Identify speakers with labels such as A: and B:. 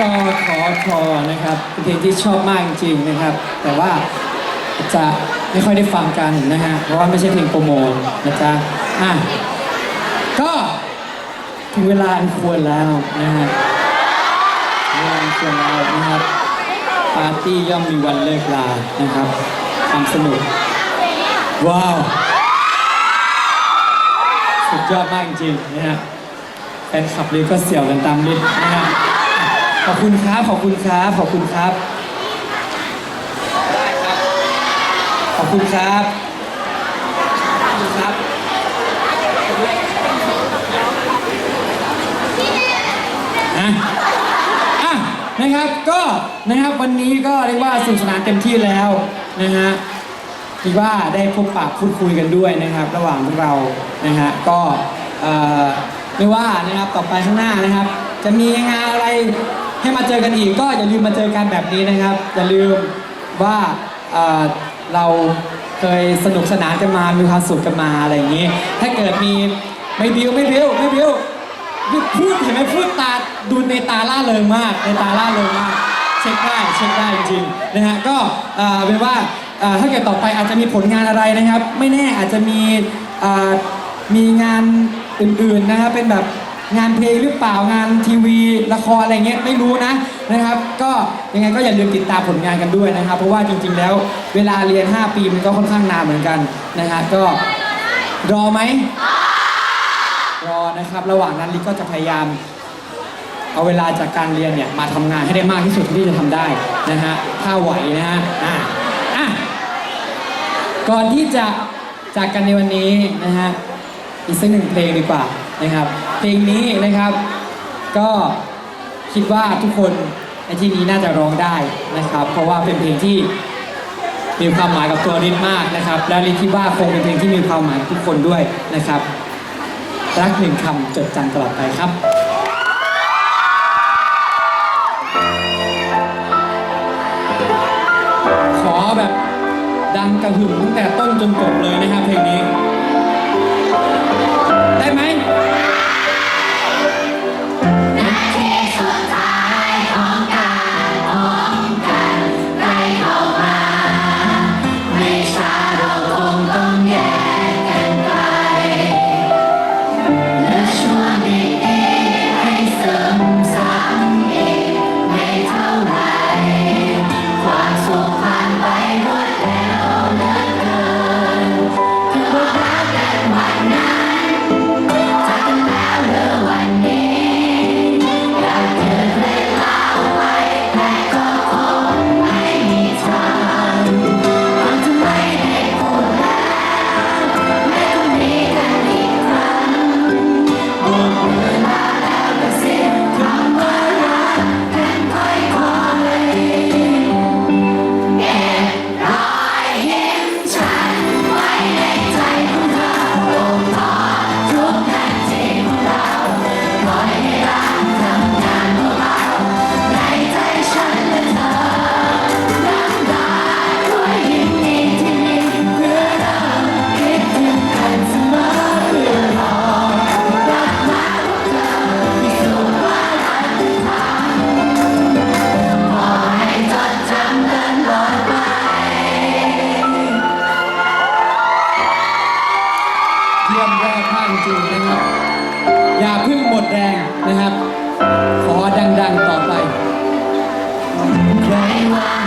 A: กขอทอนะครับเป็นเพลงที่ชอบมากจริงๆนะครับ แต่ว่าจะไม่ค่อยได้ฟังกันนะฮะเพราะว่าไม่ใช่เพลงโปรโมทนะจ๊ะอะก็ถึงเวลาอันควรแล้วนะฮะงเวลาอันควรแล้วนะครับปาร์ตี้ย่อมมีวันเลิกลานะครับความสนุก ว้าว สุดยอดมากจริงๆนะฮะแฟนคลับเลยก็เสี่ยวกันตามนิดนะฮะ ขอบคุณครับ ขอบคุณครับ ขอบคุณครับได้ครับ ขอบคุณครับ ขอบคุณครับ อะ อะ นะครับ ก็นะครับวันนี้ก็เรียกว่าสนุกสนานเต็มที่แล้วนะฮะคิดว่าได้พบปะพูดคุยกันด้วยนะครับ ระหว่างพวกเรานะฮะก็เอ่อไม่ว่านะครับต่อไปข้างหน้านะครับ จะมีงานอะไร ให้มาเจอกันอีกก็อย่าลืมมาเจอกันแบบนี้นะครับ อย่าลืมว่าเอ่อเราเคยสนุกสนานกันมามีความสุขกันมาอะไรอย่างนี้ ถ้าเกิดมีไม่บิวไม่บิวไม่บิวพูดเห็นไหมพูดตาดูในตาล่าเริงมาก ในตาล่าเริงมาก เช็คได้เช็คได้จริงๆนะฮะก็เอ่อเป็นว่าเอ่อถ้าเกิดต่อไปอาจจะมีผลงานอะไรนะครับ ไม่แน่อาจจะมีเอ่อมีงานอื่นๆนะครับเป็นแบบ งานเพลงหรือเปล่างานทีวีละครอะไรเงี้ยไม่รู้นะนะครับ ก็ยังไงก็อย่าลืมติดตามผลงานกันด้วยนะครับ เพราะว่าจริง ๆ แล้วเวลาเรียน 5 ปีมันก็ค่อนข้างนานเหมือนกันนะฮะก็รอไหมรอนะครับระหว่างนั้นลิกก็จะพยายามเอาเวลาจากการเรียนเนี่ยมาทำงานให้ได้มากที่สุดที่จะทำได้นะฮะถ้าไหวนะฮะอะอะก่อนที่จะจากกันในวันนี้นะฮะอีกสักหนึ่งเพลงดีกว่านะครับ เพลงนี้นะครับ ก็คิดว่าทุกคนในที่นี้น่าจะร้องได้นะครับ เพราะว่าเป็นเพลงที่มีความหมายกับตัวริทมากนะครับ และริทคิดว่าคงเป็นเพลงที่มีความหมายทุกคนด้วยนะครับ รักหนึ่งคำจดจำตลอดไปครับขอแบบดังกระหึ่มตั้งแต่ต้นจนจบเลยนะครับเพลงนี้ ได้ไหม
B: เยี่ยมยอดมากจริงนะครับ อย่าเพิ่งหมดแรงนะครับ ขอดังๆต่อไปใครว่า